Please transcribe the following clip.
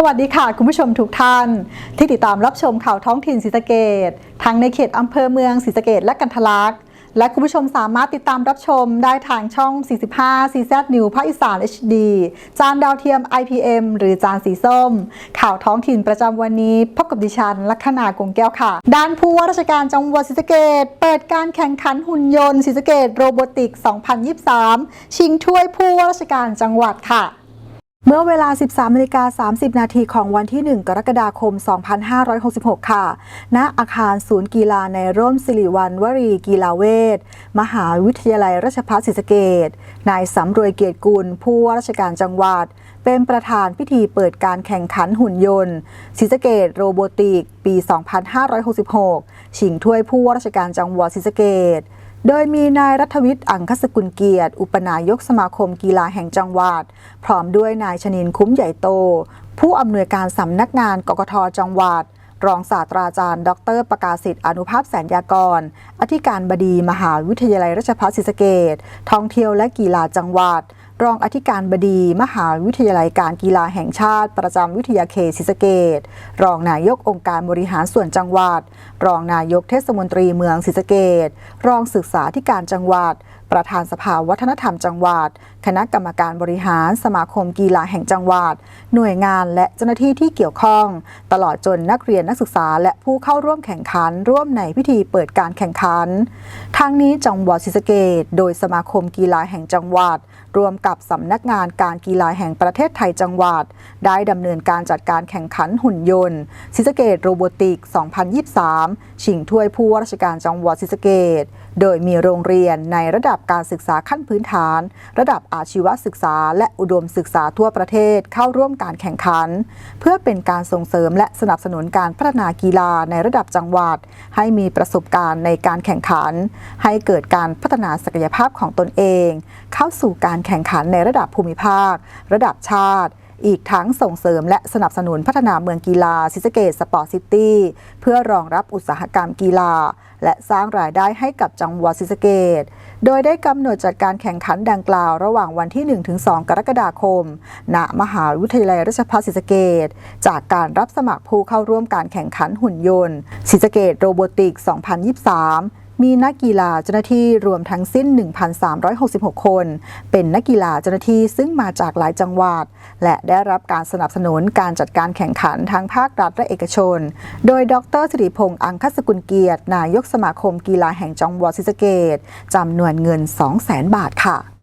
สวัสดีค่ะ คุณผู้ชมทุกท่าน ที่ติดตามรับชมข่าวท้องถิ่นศรีสะเกดทั้งในเขตอำเภอเมืองศรีสะเกดและกันทลักษ์และคุณผู้ชมสามารถติดตามรับชมได้ทางช่อง 45 CZ New ภาคอีสาน HD จานดาวเทียม IPM หรือจานสีส้ม ข่าวท้องถิ่นประจำวันนี้พบกับดิฉัน ลัคนากงแก้วค่ะ ด้านผู้ว่าราชการจังหวัดศรีสะเกดเปิดการแข่งขันหุ่นยนต์ศรีสะเกดโรบอติก 2023 ชิงถ้วยผู้ว่าราชการจังหวัดค่ะ เมื่อเวลา 13นาฬิกา30 นาทีของวันที่ 1 กรกฎาคม 2566 ค่ะ ณ อาคารศูนย์กีฬาในร่มสิริวัณวรีกีฬาเวทมหาวิทยาลัยราชภัฏศรีสะเกดนายสำรวยเกียรติกุล ผู้ว่าราชการจังหวัด เป็นประธานพิธีเปิดการแข่งขันหุ่นยนต์ศรีสะเกดโรบอติก ปี 2566 ชิงถ้วยผู้ว่าราชการจังหวัดศรีสะเกด โดยมีนายรัฐวิทย์อังคสกุลเกียรติ อุปนายกสมาคมกีฬาแห่งจังหวัด พร้อมด้วยนายชนินคุ้มใหญ่โต ผู้อำนวยการสำนักงานกกทจังหวัด รองศาสตราจารย์ ดร ประกาศสิทธิ์อนุภาพแสนยากร อธิการบดีมหาวิทยาลัยราชภัฏศรีสะเกดท่องเที่ยวและกีฬาจังหวัด รองอธิการบดี มหาวิทยาลัยการกีฬาแห่งชาติ ประจำวิทยาเขตศรีสะเกดรองนายกองค์การบริหารส่วนจังหวัด รองนายกเทศมนตรีเมืองศรีสะเกดรองศึกษาธิการจังหวัด ประธานสภาวัฒนธรรมจังหวัด คณะกรรมการบริหารสมาคมกีฬาแห่งจังหวัด หน่วยงานและเจ้าหน้าที่ที่เกี่ยวข้อง ตลอดจนนักเรียนนักศึกษา และผู้เข้าร่วมแข่งขันร่วมในพิธีเปิดการแข่งขันทางนี้จังหวัดศรีสะเกดโดยสมาคมกีฬาแห่งจังหวัด รวมกับสำนักงานการกีฬาแห่งประเทศไทยจังหวัด ได้ดำเนินการจัดการแข่งขันหุ่นยนต์ศรีสะเกดโรบอติก 2023 ชิงถ้วยผู้ว่าราชการจังหวัดศรีสะเกดโดยมีโรงเรียนในระดับการศึกษาขั้นพื้นฐาน ระดับอาชีวศึกษา และอุดมศึกษาทั่วประเทศเข้าร่วมการแข่งขัน เพื่อเป็นการส่งเสริมและสนับสนุนการพัฒนากีฬาในระดับจังหวัด ให้มีประสบการณ์ในการแข่งขัน ให้เกิดการพัฒนาศักยภาพของตนเอง เข้าสู่การแข่งขันในระดับภูมิภาค ระดับชาติ อีกทั้งส่งเสริมและสนับสนุนพัฒนาเมืองกีฬาซิสเกตสปอร์ตซิตี้เพื่อรองรับอุตสาหกรรมกีฬา และสร้างรายได้ให้กับจังหวัดศรีสเกดโดยได้กำหนดจัดการแข่งขันดังกล่าวระหว่างวันที่ 1-2 กรกฎาคม ณ มหาวิทยาลัยราชภัฏศรีสเกดจากการรับสมัครผู้เข้าร่วมการแข่งขันหุ่นยนต์ศรีสเกดโรบอติก 2023 มีนักกีฬาเจ้าหน้าที่รวมทั้งสิ้น 1,366 คน เป็นนักกีฬาเจ้าหน้าที่ซึ่งมาจากหลายจังหวัด และได้รับการสนับสนุนการจัดการแข่งขันทั้งภาครัฐและเอกชน โดยดรสิริพงษ์อังคสกุลเกียรติ นายกสมาคมกีฬาแห่งจังหวัดศรีสะเกดจำนวนเงิน 200,000 บาทค่ะ